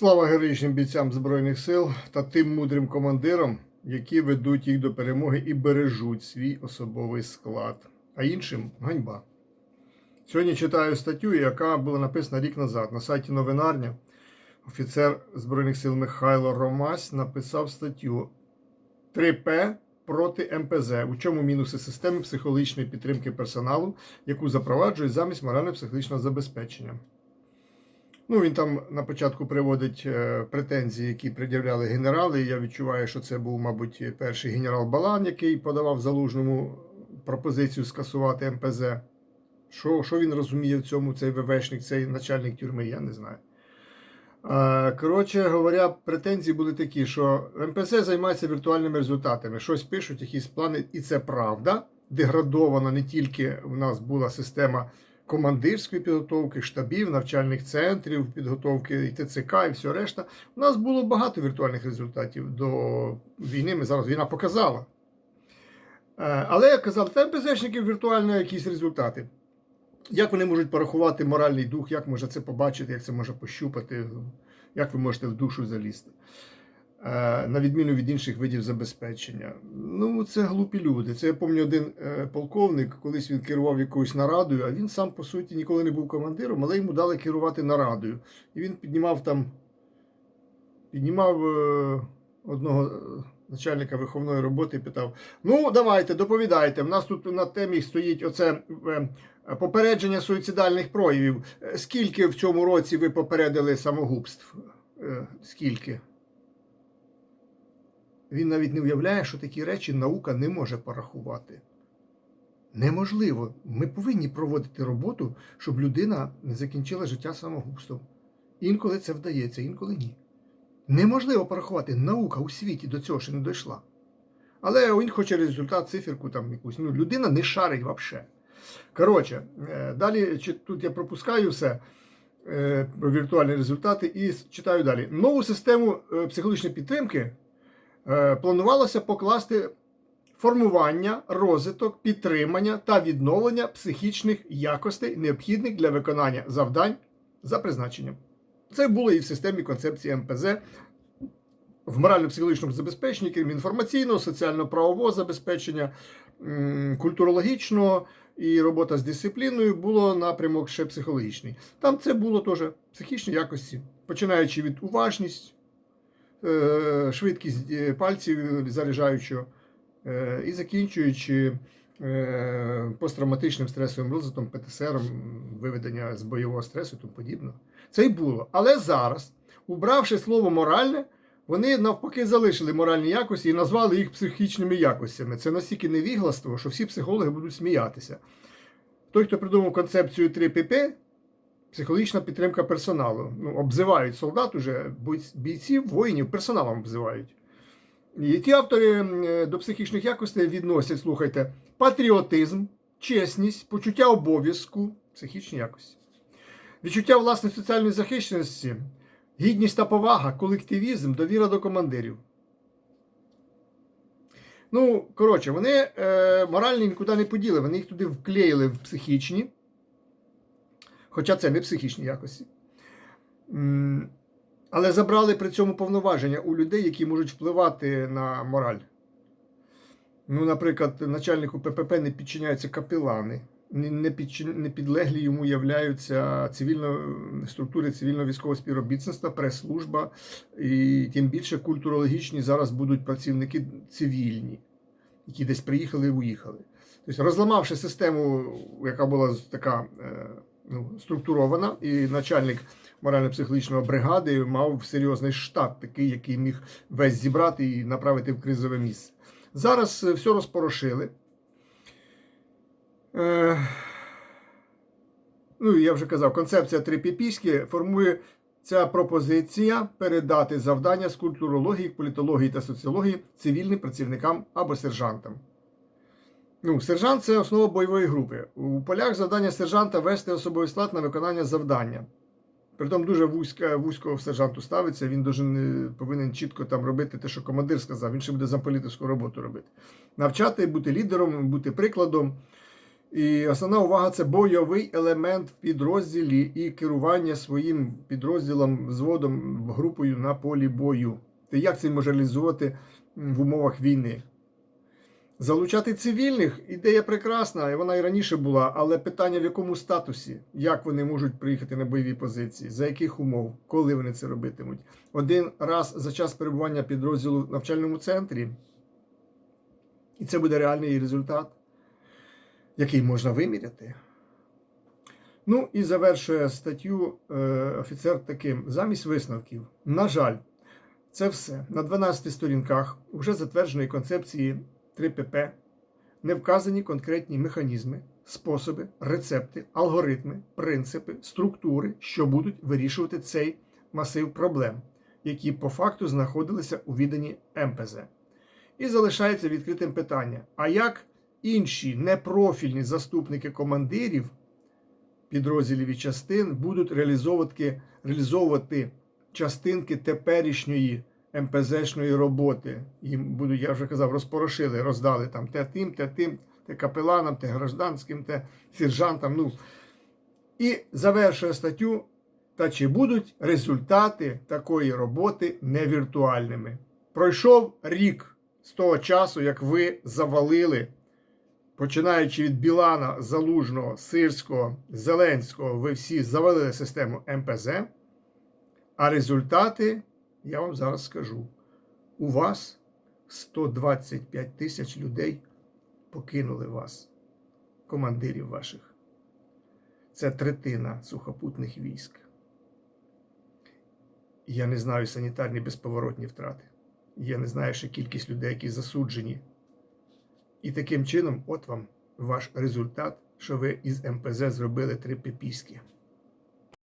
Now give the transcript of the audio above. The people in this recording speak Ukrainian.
Слава героїчним бійцям Збройних сил та тим мудрим командирам, які ведуть їх до перемоги і бережуть свій особовий склад. А іншим ганьба. Сьогодні читаю статтю, яка була написана рік назад на сайті Новинарня. Офіцер Збройних сил Михайло Ромась написав статтю 3П проти МПЗ. У чому мінуси системи психологічної підтримки персоналу, яку запроваджують замість морально-психологічного забезпечення. Ну, він там на початку приводить е, претензії, які пред'являли генерали. Я відчуваю, що це був, мабуть, перший генерал Балан, який подавав залужному пропозицію скасувати МПЗ. Що, що він розуміє в цьому, цей ВВшник, цей начальник тюрми, я не знаю. Е, Коротше говоря, претензії були такі, що МПЗ займається віртуальними результатами. Щось пишуть, якісь плани, і це правда. Деградована не тільки в нас була система командирської підготовки, штабів, навчальних центрів, підготовки і ТЦК, і все решта. У нас було багато віртуальних результатів до війни. Ми зараз війна показала. Е, Але як казав, та МПЗшників віртуально якісь результати. Як вони можуть порахувати моральний дух, як можна це побачити, як це можна пощупати, як ви можете в душу залізти? Е, На відміну від інших видів забезпечення. Ну, це глупі люди. Це я пам'ятаю один е, полковник, колись він керував якоюсь нарадою, а він сам, по суті, ніколи не був командиром, але йому дали керувати нарадою. І він піднімав там, піднімав е, одного начальника виховної роботи питав: Ну, давайте, доповідайте. В нас тут на темі стоїть оце попередження суїцидальних проявів. Скільки в цьому році ви попередили самогубств? Скільки? Він навіть не уявляє, що такі речі наука не може порахувати. Неможливо. Ми повинні проводити роботу, щоб людина не закінчила життя самогубством. Інколи це вдається, інколи ні. Неможливо порахувати. Наука у світі до цього ще не дійшла. Але він хоче результат, циферку там якусь. Ну, людина не шарить взагалі. Коротше, е, далі тут я пропускаю все е, про віртуальні результати і читаю далі. Нову систему е, психологічної підтримки планувалося покласти формування, розвиток, підтримання та відновлення психічних якостей, необхідних для виконання завдань за призначенням. Це було і в системі концепції МПЗ в морально-психологічному забезпеченні, крім інформаційного, соціально-правового забезпечення, культурологічного і робота з дисципліною було напрямок ще психологічний. Там це було теж психічні якості, починаючи від уважність, е, швидкість е, пальців заряджаючого, е, і закінчуючи е, посттравматичним стресовим розвитком, ПТСР, виведення з бойового стресу і тому подібне. Це й було. Але зараз, убравши слово моральне, вони навпаки залишили моральні якості і назвали їх психічними якостями. Це настільки невігластво, що всі психологи будуть сміятися. Той, хто придумав концепцію 3ПП, психологічна підтримка персоналу. Ну, обзивають солдат уже, бійців, воїнів, персоналом обзивають. І ті автори до психічних якостей відносять, слухайте, патріотизм, чесність, почуття обов'язку, психічні якості, відчуття власної соціальної захищеності, гідність та повага, колективізм, довіра до командирів. Ну, коротше, вони е, моральні нікуди не поділи, вони їх туди вклеїли в психічні, хоча це не психічні якості. Але забрали при цьому повноваження у людей, які можуть впливати на мораль. Ну, наприклад, начальнику ППП не підчиняються капелани, не, підлеглі йому являються цивільно, структури цивільно-військового співробітництва, прес-служба, і тим більше культурологічні зараз будуть працівники цивільні, які десь приїхали і уїхали. Тобто, розламавши систему, яка була така е, ну, структурована, і начальник морально-психологічної бригади мав серйозний штат, такий, який міг весь зібрати і направити в кризове місце. Зараз е, все розпорошили. Е, ну, я вже казав, концепція трипіпіськи формує ця пропозиція передати завдання з культурології, політології та соціології цивільним працівникам або сержантам. Ну, сержант це основа бойової групи. У полях завдання сержанта вести особовий склад на виконання завдання. Притом дуже вузька, вузько сержанту ставиться, він должен, е, повинен чітко там робити те, що командир сказав, він ще буде замполітичну роботу робити. Навчати, бути лідером, бути прикладом І основна увага це бойовий елемент в підрозділі і керування своїм підрозділом, взводом, групою на полі бою. Та як це може реалізувати в умовах війни? Залучати цивільних ідея прекрасна, і вона і раніше була, але питання в якому статусі, як вони можуть приїхати на бойові позиції, за яких умов, коли вони це робитимуть. Один раз за час перебування підрозділу в навчальному центрі, і це буде реальний результат, який можна виміряти. Ну і завершує статтю е, офіцер таким: замість висновків. На жаль, це все на 12 сторінках вже затвердженої концепції 3ПП не вказані конкретні механізми, способи, рецепти, алгоритми, принципи, структури, що будуть вирішувати цей масив проблем, які по факту знаходилися у відданні МПЗ. І залишається відкритим питання: а як інші непрофільні заступники командирів підрозділів і частин будуть реалізовувати, реалізовувати частинки теперішньої МПЗшної роботи. Їм будуть, я вже казав, розпорошили, роздали там те тим, те тим, те капеланам, те гражданським, те сержантам. Ну. І завершує статтю. Та чи будуть результати такої роботи невіртуальними? Пройшов рік з того часу, як ви завалили, починаючи від Білана, Залужного, Сирського, Зеленського, ви всі завалили систему МПЗ. А результати, я вам зараз скажу, у вас 125 тисяч людей покинули вас, командирів ваших. Це третина сухопутних військ. Я не знаю санітарні безповоротні втрати. Я не знаю ще кількість людей, які засуджені. І таким чином, от вам ваш результат, що ви із МПЗ зробили три піпіськи.